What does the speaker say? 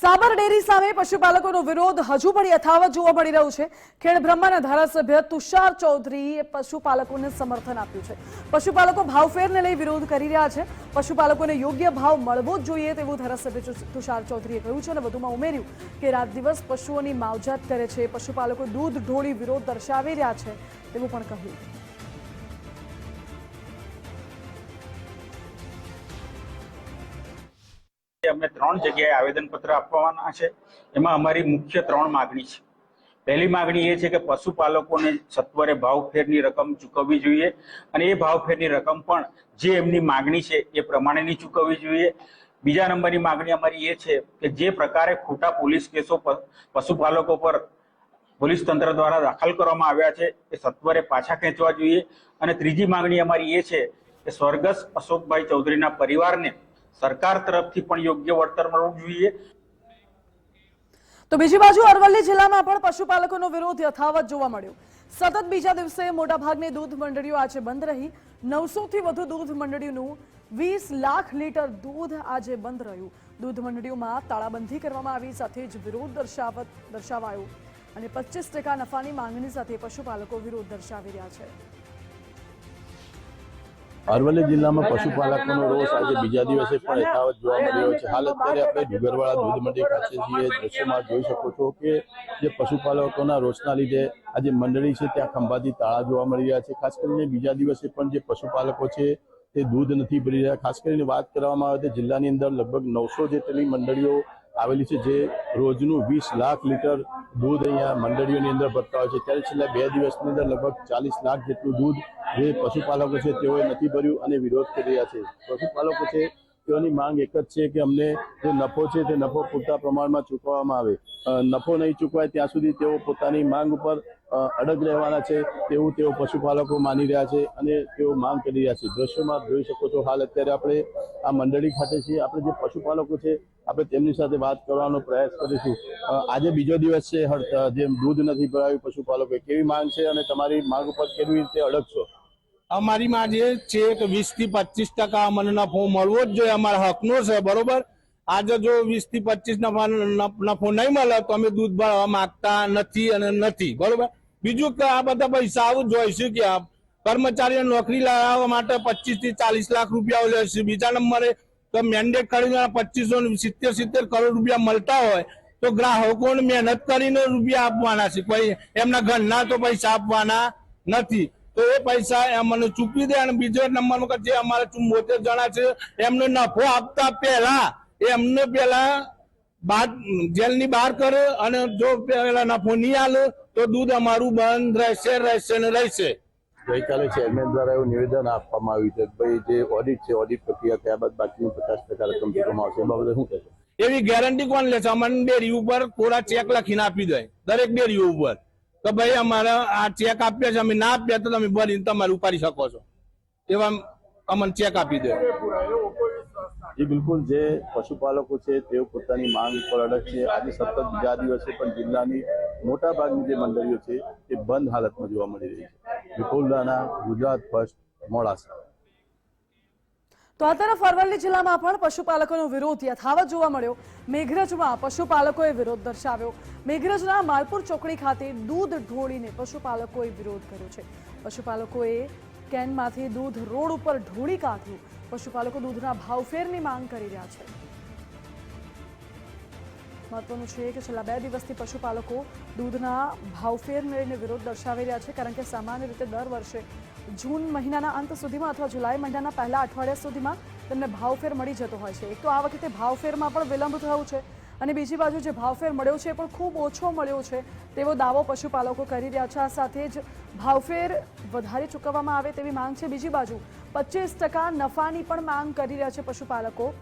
સાબર dairy સામે પશુપાલકોનો વિરોધ હજુ પણ યથાવત જોવા મળી રહ્યો છે. ખેડ બ્રહ્માના ધારાસભ્ય તુષાર ચૌધરીએ પશુપાલકોને સમર્થન આપ્યું છે. પશુપાલકો ભાવફેરને લઈ વિરોધ કરી રહ્યા છે. પશુપાલકોને યોગ્ય ભાવ મળવો જ જોઈએ તેવું ધારાસભ્ય તુષાર ચૌધરીએ કહ્યું છે અને વધુમાં ઉમેર્યું કે રાત દિવસ પશુઓની માવજત કરે છે. પશુપાલકો દૂધ, ઢોળી વિરોધ દર્શાવી રહ્યા છે તેવું પણ કહ્યું. અમે ત્રણ જગ્યાએ આવેદનપત્ર આપવાના છે. એમાં અમારી મુખ્ય ત્રણ માગણી છે. પહેલી માગણી એ છે કે પશુપાલકોને સત્વરે ભાવફેરની રકમ ચૂકવવી જોઈએ અને એ ભાવફેરની રકમ પણ જે એમની માગણી છે એ પ્રમાણેની ચૂકવવી જોઈએ. બીજા નંબરની માગણી અમારી એ છે કે જે પ્રકારે ખોટા પોલીસ કેસો પશુપાલકો પર પોલીસ તંત્ર દ્વારા દાખલ કરવામાં આવ્યા છે એ સત્વરે પાછા ખેંચવા જોઈએ. અને ત્રીજી માંગણી અમારી એ છે કે સ્વર્ગસ્થ અશોકભાઈ ચૌધરીના પરિવારને સરકાર તરફથી પણ યોગ્ય વળતર મળવું જોઈએ. તો બીજી બાજુ અરવલ્લી જિલ્લામાં પણ પશુપાલકોનો વિરોધ યથાવત જોવા મળ્યો. સતત બીજા દિવસે મોટાભાગની દૂધ મંડળીઓ આજે બંધ રહી. નવસો થી વધુ દૂધ મંડળીઓનું વીસ લાખ લીટર દૂધ આજે બંધ રહ્યું. દૂધ મંડળીઓમાં તાળાબંધી કરવામાં આવી, સાથે જ વિરોધ દર્શાવત દર્શાવાયો. અને પચીસ ટકા નફાની માંગણી સાથે પશુપાલકો વિરોધ દર્શાવી રહ્યા છે. અરવલ્લી જિલ્લામાં પશુપાલકોનો રોષ આજે બીજા દિવસે પણ યથાવત જોવા મળી રહ્યો છે. હાલ અત્યારે આપણે ડુંગરવાળા દૂધ મંડી ખાતે છીએ. દ્રશ્યમાં જોઈ શકો છો કે જે પશુપાલકોના રોષના લીધે આજે મંડળી છે, ત્યાં ખંભાતી તાળા જોવા મળી રહ્યા છે. ખાસ કરીને બીજા દિવસે પણ જે પશુપાલકો છે, તે દૂધ નથી ભરી રહ્યા. ખાસ કરીને વાત કરવામાં આવે તો જિલ્લાની અંદર લગભગ નવસો જેટલી મંડળીઓ આવેલી છે, જે રોજનું વીસ લાખ લીટર દૂધ અહીંયા મંડળીઓની અંદર ભરતા હોય છે. ત્યારે છેલ્લા બે દિવસની અંદર લગભગ ચાલીસ લાખ જેટલું દૂધ જે પશુપાલકો છે તેઓએ નથી ભર્યું અને વિરોધ કરી રહ્યા છે. પશુપાલકો છે તેઓની માંગ એક જ છે કે અમને જે નફો છે તે નફો પૂરતા પ્રમાણમાં ચૂકવવામાં આવે. નફો નહીં ચૂકવાય ત્યાં સુધી તેઓ પોતાની માંગ ઉપર અડગ રહેવાના છે, તેવું તેઓ પશુપાલકો માની રહ્યા છે અને તેઓ માંગ કરી રહ્યા છે. દ્રશ્યમાં જોઈ શકો છો, હાલ અત્યારે આપણે આ મંડળી ખાતે છીએ. આપણે જે પશુપાલકો છે, આપણે તેમની સાથે વાત કરવાનો પ્રયાસ કરીશું. આજે બીજો દિવસ છે જેમ દૂધ નથી ભરાયું પશુપાલકો કેવી માંગ છે અને તમારી માંગ ઉપર કેવી રીતે અડગશો અમારી માં છે કે વીસથી પચીસ ટકા અમને નફો મળવો જ જોઈએ. અમારા હકનો છે, બરોબર? આજે જો વીસથી પચીસ નફો નહીં મળે, તો અમે દૂધ ભરવા માંગતા નથી અને નથી, બરોબર? બીજું કે આ બધા પૈસા આવું જોઈશું કે આ કર્મચારીઓ નોકરી લાવવા માટે પચીસથી ચાલીસ લાખ રૂપિયા લેશે બીજા નંબરે તો મેન્ડેટ કરીને પચીસો સિત્તેર સિત્તેર કરોડ રૂપિયા મળતા હોય, તો ગ્રાહકોને મહેનત કરીને રૂપિયા આપવાના છે. કોઈ એમના ઘરના તો પૈસા આપવાના નથી. તો એ પૈસા અમને ચૂકવી દે અને બીજો નંબર જે અમારે ચુંબોતેર જણા છે, એમને નફો આપતા પહેલા, એમને પહેલા બાર જેલની બહાર કરે અને જો પેલા નફો નહીં આલે તો દૂધ અમારું બંધ રહેશે રહેશે ને રહેશે. ગઈકાલે ચેરમેન દ્વારા એવું નિવેદન આપવામાં આવ્યું છે ભાઈ જે ઓડિટ છે ઓડિટ પ્રક્રિયા થયા બાદ બાકીનું પચાસ ટકા રકમ ચૂકવવામાં આવશે. એ બાબતે શું કહેશો? એવી ગેરંટી કોણ લે છે અમને ડેરી ઉપર કોરા ચેક લખીને આપી દે. દરેક ડેરી ઉપર. તો ભાઈ અમારે આ ચેક આપ્યા છે અમે ના આપ્યા તો તમે ભરીને તમારે ઉપાડી શકો છો. એવા અમને ચેક આપી દે. એ બિલકુલ. જે પશુપાલકો છે, તેઓ પોતાની માંગ ઉપર અડગ છે. આજે સતત બીજા દિવસે પણ જિલ્લાની મોટા ભાગની જે મંડળીઓ છે, એ બંધ હાલતમાં જોવા મળી રહી છે. વિપુલ રાણા ગુજરાત ફર્સ્ટ મોડાસા. તો આ તરફ અરવલ્લી જિલ્લામાં પણ પશુપાલકોનો વિરોધ યથાવત જોવા મળ્યો. મેઘરજમાં પશુપાલકોએ વિરોધ દર્શાવ્યો. મેઘરજના માલપુર ચોકડી ખાતે દૂધ ઢોળીને પશુપાલકોએ વિરોધ કર્યો છે. પશુપાલકોએ કેનમાંથી દૂધ રોડ ઉપર ઢોળી કાઢ્યું. પશુપાલકો દૂધના ભાવફેરની માંગ કરી રહ્યા છે. મહત્વનું છે કે છેલ્લા બે દિવસથી પશુપાલકો દૂધના ભાવફેરને લઈને વિરોધ દર્શાવી રહ્યા છે, કારણ કે સામાન્ય રીતે દર વર્ષે જૂન મહિનાના અંત સુધીમાં અથવા જુલાઈ મહિનાના પહેલા અઠવાડિયા સુધીમાં તેમને ભાવફેર મળી જતો હોય છે. એક તો આ વખતે ભાવફેરમાં પણ વિલંબ થયો છે. અને બીજી બાજુ જે ભાવફેર મળ્યો છે એ પણ ખૂબ ઓછો મળ્યો છે, તેવો દાવો પશુપાલકો કરી રહ્યા છે. આ સાથે જ ભાવફેર વધારે ચૂકવવામાં આવે તેવી માંગ છે. બીજી બાજુ પચીસ ટકા નફાની પણ માંગ કરી રહ્યા છે પશુપાલકો.